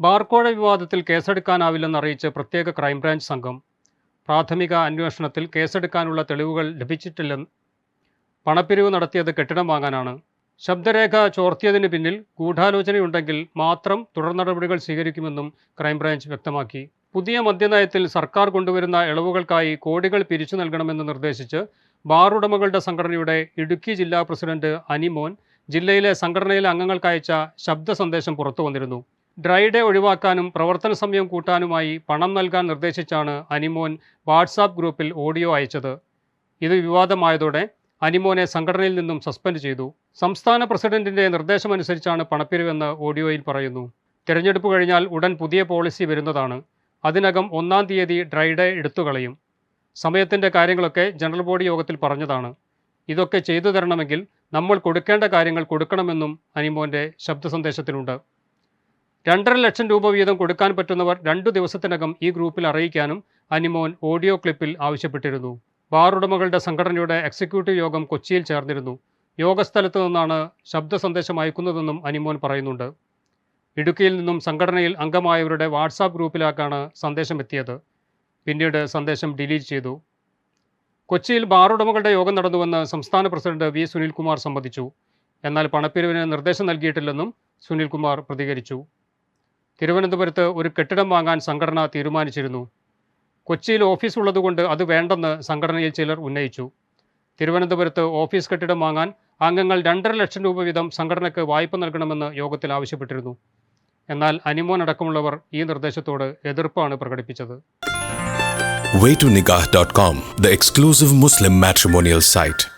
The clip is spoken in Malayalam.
ബാർക്കോഴ വിവാദത്തിൽ കേസെടുക്കാനാവില്ലെന്ന് അറിയിച്ച് പ്രത്യേക ക്രൈംബ്രാഞ്ച് സംഘം പ്രാഥമിക അന്വേഷണത്തിൽ കേസെടുക്കാനുള്ള തെളിവുകൾ ലഭിച്ചിട്ടില്ലെന്ന് പണപ്പിരിവ് നടത്തിയത് കെട്ടിടം വാങ്ങാനാണ്. ശബ്ദരേഖ ചോർത്തിയതിന് പിന്നിൽ ഗൂഢാലോചനയുണ്ടെങ്കിൽ മാത്രം തുടർ നടപടികൾ സ്വീകരിക്കുമെന്നും ക്രൈംബ്രാഞ്ച് വ്യക്തമാക്കി. പുതിയ മദ്യനയത്തിൽ സർക്കാർ കൊണ്ടുവരുന്ന ഇളവുകൾക്കായി കോടികൾ പിരിച്ചു നൽകണമെന്ന് നിർദ്ദേശിച്ച് ബാറുടമകളുടെ സംഘടനയുടെ ഇടുക്കി ജില്ലാ പ്രസിഡന്റ് അനിമോൻ ജില്ലയിലെ സംഘടനയിലെ അംഗങ്ങൾക്കയച്ച ശബ്ദ സന്ദേശം പുറത്തു വന്നിരുന്നു ഡ്രൈ ഡേ ഒഴിവാക്കാനും പ്രവർത്തന സമയം കൂട്ടാനുമായി പണം നൽകാൻ നിർദ്ദേശിച്ചാണ് അനിമോൻ വാട്സാപ്പ് ഗ്രൂപ്പിൽ ഓഡിയോ അയച്ചത്. ഇത് വിവാദമായതോടെ അനിമോനെ സംഘടനയിൽ നിന്നും സസ്പെൻഡ് ചെയ്തു. സംസ്ഥാന പ്രസിഡന്റിന്റെ നിർദ്ദേശമനുസരിച്ചാണ് പണപ്പിരിവെന്ന് ഓഡിയോയിൽ പറയുന്നു. തിരഞ്ഞെടുപ്പ് കഴിഞ്ഞാൽ ഉടൻ പുതിയ പോളിസി വരുന്നതാണ്. അതിനകം ഒന്നാം തീയതി ഡ്രൈ ഡേ എടുത്തുകളയും സമയത്തിന്റെ കാര്യങ്ങളൊക്കെ ജനറൽ ബോഡി യോഗത്തിൽ പറഞ്ഞതാണ്. ഇതൊക്കെ ചെയ്തു തരണമെങ്കിൽ നമ്മൾ കൊടുക്കേണ്ട കാര്യങ്ങൾ കൊടുക്കണമെന്നും അനിമോന്റെ ശബ്ദ സന്ദേശത്തിലുണ്ട് രണ്ടര ലക്ഷം രൂപ വീതം കൊടുക്കാൻ പറ്റുന്നവർ രണ്ടു ദിവസത്തിനകം ഈ ഗ്രൂപ്പിൽ അറിയിക്കാനും അനിമോൻ ഓഡിയോ ക്ലിപ്പിൽ ആവശ്യപ്പെട്ടിരുന്നു. ബാർ ഉടമകളുടെ സംഘടനയുടെ എക്സിക്യൂട്ടീവ് യോഗം കൊച്ചിയിൽ ചേർന്നിരുന്നു. യോഗസ്ഥലത്ത് നിന്നാണ് ശബ്ദ സന്ദേശം അയക്കുന്നതെന്നും അനിമോൻ പറയുന്നുണ്ട്. ഇടുക്കിയിൽ നിന്നും സംഘടനയിൽ അംഗമായവരുടെ വാട്സാപ്പ് ഗ്രൂപ്പിലേക്കാണ് സന്ദേശം എത്തിയത് പിന്നീട് സന്ദേശം ഡിലീറ്റ് ചെയ്തു. കൊച്ചിയിൽ ബാർ ഉടമകളുടെ യോഗം നടന്നുവെന്ന് സംസ്ഥാന പ്രസിഡന്റ് വി സുനിൽകുമാർ സമ്മതിച്ചു. എന്നാൽ പണപ്പിരിവിന് നിർദ്ദേശം നൽകിയിട്ടില്ലെന്നും സുനിൽകുമാർ പ്രതികരിച്ചു. തിരുവനന്തപുരത്ത് ഒരു കെട്ടിടം വാങ്ങാൻ സംഘടന തീരുമാനിച്ചിരുന്നു. കൊച്ചിയിൽ ഓഫീസ് ഉള്ളതുകൊണ്ട് അത് വേണ്ടെന്ന് സംഘടനയിൽ ചിലർ ഉന്നയിച്ചു. തിരുവനന്തപുരത്ത് ഓഫീസ് കെട്ടിടം വാങ്ങാൻ അംഗങ്ങൾ രണ്ടര ലക്ഷം രൂപ വീതം സംഘടനയ്ക്ക് വായ്പ നൽകണമെന്ന് യോഗത്തിൽ ആവശ്യപ്പെട്ടിരുന്നു. എന്നാൽ അനിമോൻ അടക്കമുള്ളവർ ഈ നിർദ്ദേശത്തോട് എതിർപ്പാണ് പ്രകടിപ്പിച്ചത്. Waytonikah.com, the exclusive Muslim matrimonial site.